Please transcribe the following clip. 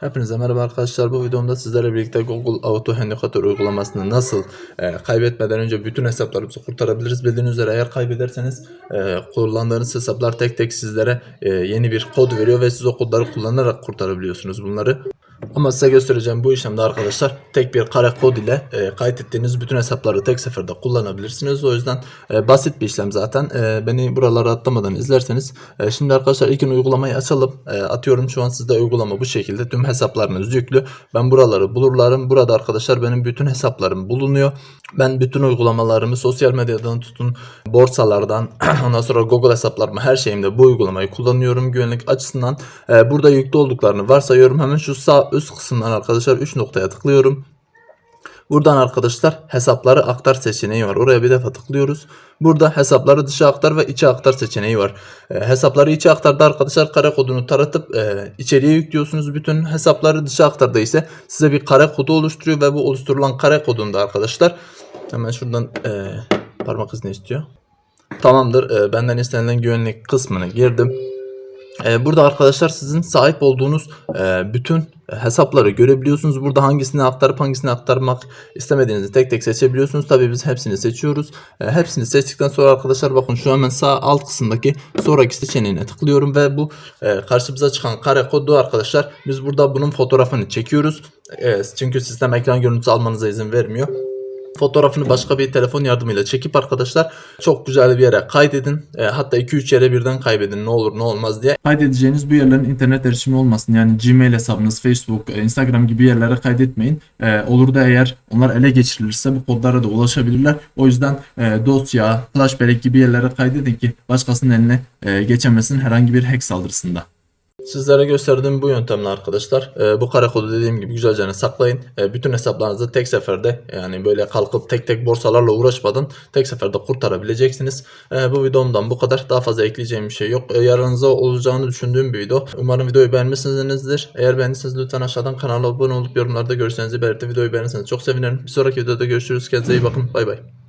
Hepinize merhaba arkadaşlar. Bu videomda sizlerle birlikte Google Auto Handicaptor uygulamasını nasıl e, kaybetmeden önce bütün hesaplarımızı kurtarabiliriz. Bildiğiniz üzere eğer kaybederseniz e, kullandığınız hesaplar tek tek sizlere e, yeni bir kod veriyor ve siz o kodları kullanarak kurtarabiliyorsunuz bunları. Ama size göstereceğim bu işlemde arkadaşlar tek bir kare kod ile e, kaydettiğiniz bütün hesapları tek seferde kullanabilirsiniz. O yüzden e, basit bir işlem zaten. E, beni buralara atlamadan izlerseniz. E, şimdi arkadaşlar ilk gün uygulamayı açalım. E, atıyorum şu an sizde uygulama bu şekilde. Tüm hesaplarınız yüklü. Ben buraları bulurlarım. Burada arkadaşlar benim bütün hesaplarım bulunuyor. Ben bütün uygulamalarımı sosyal medyadan tutun borsalardan ondan sonra Google hesaplarımı her şeyimde bu uygulamayı kullanıyorum. Güvenlik açısından e, burada yüklü olduklarını varsayıyorum. Hemen şu sağ üst kısımdan arkadaşlar 3 noktaya tıklıyorum. Buradan arkadaşlar hesapları aktar seçeneği var. Oraya bir defa tıklıyoruz. Burada hesapları dışa aktar ve içe aktar seçeneği var. E, hesapları içe aktarda arkadaşlar kare kodunu taratıp e, içeriye yüklüyorsunuz. Bütün hesapları dışa aktarda ise size bir kare kodu oluşturuyor ve bu oluşturulan kare kodunda arkadaşlar hemen şuradan e, parmak izni istiyor. Tamamdır. E, benden istenilen güvenlik kısmını girdim. Ee, burada arkadaşlar sizin sahip olduğunuz e, bütün hesapları görebiliyorsunuz. Burada hangisini aktarıp hangisini aktarmak istemediğinizi tek tek seçebiliyorsunuz. Tabii biz hepsini seçiyoruz. E, hepsini seçtikten sonra arkadaşlar bakın şu hemen sağ alt kısımdaki sonraki seçeneğine tıklıyorum ve bu e, karşımıza çıkan kare kodu arkadaşlar biz burada bunun fotoğrafını çekiyoruz. E, çünkü sistem ekran görüntüsü almanıza izin vermiyor. Fotoğrafını başka bir telefon yardımıyla çekip arkadaşlar çok güzel bir yere kaydedin. E, hatta 2-3 yere birden kaydedin ne olur ne olmaz diye. Kaydedeceğiniz bu yerlerin internet erişimi olmasın. Yani Gmail hesabınız, Facebook, e, Instagram gibi yerlere kaydetmeyin. Ee, olur da eğer onlar ele geçirilirse bu kodlara da ulaşabilirler. O yüzden e, dosya, flash bellek gibi yerlere kaydedin ki başkasının eline e, geçemesin herhangi bir hack saldırısında. Sizlere gösterdiğim bu yöntemle arkadaşlar e, bu kare kodu dediğim gibi güzelce saklayın. E, bütün hesaplarınızı tek seferde yani böyle kalkıp tek tek borsalarla uğraşmadan tek seferde kurtarabileceksiniz. E, bu videomdan bu kadar. Daha fazla ekleyeceğim bir şey yok. E, yararınıza olacağını düşündüğüm bir video. Umarım videoyu beğenmişsinizdir. Eğer beğendiyseniz lütfen aşağıdan kanala abone olup yorumlarda görüşlerinizi belirtip videoyu beğenirseniz çok sevinirim. Bir sonraki videoda görüşürüz. Kendinize iyi bakın. Bay bay.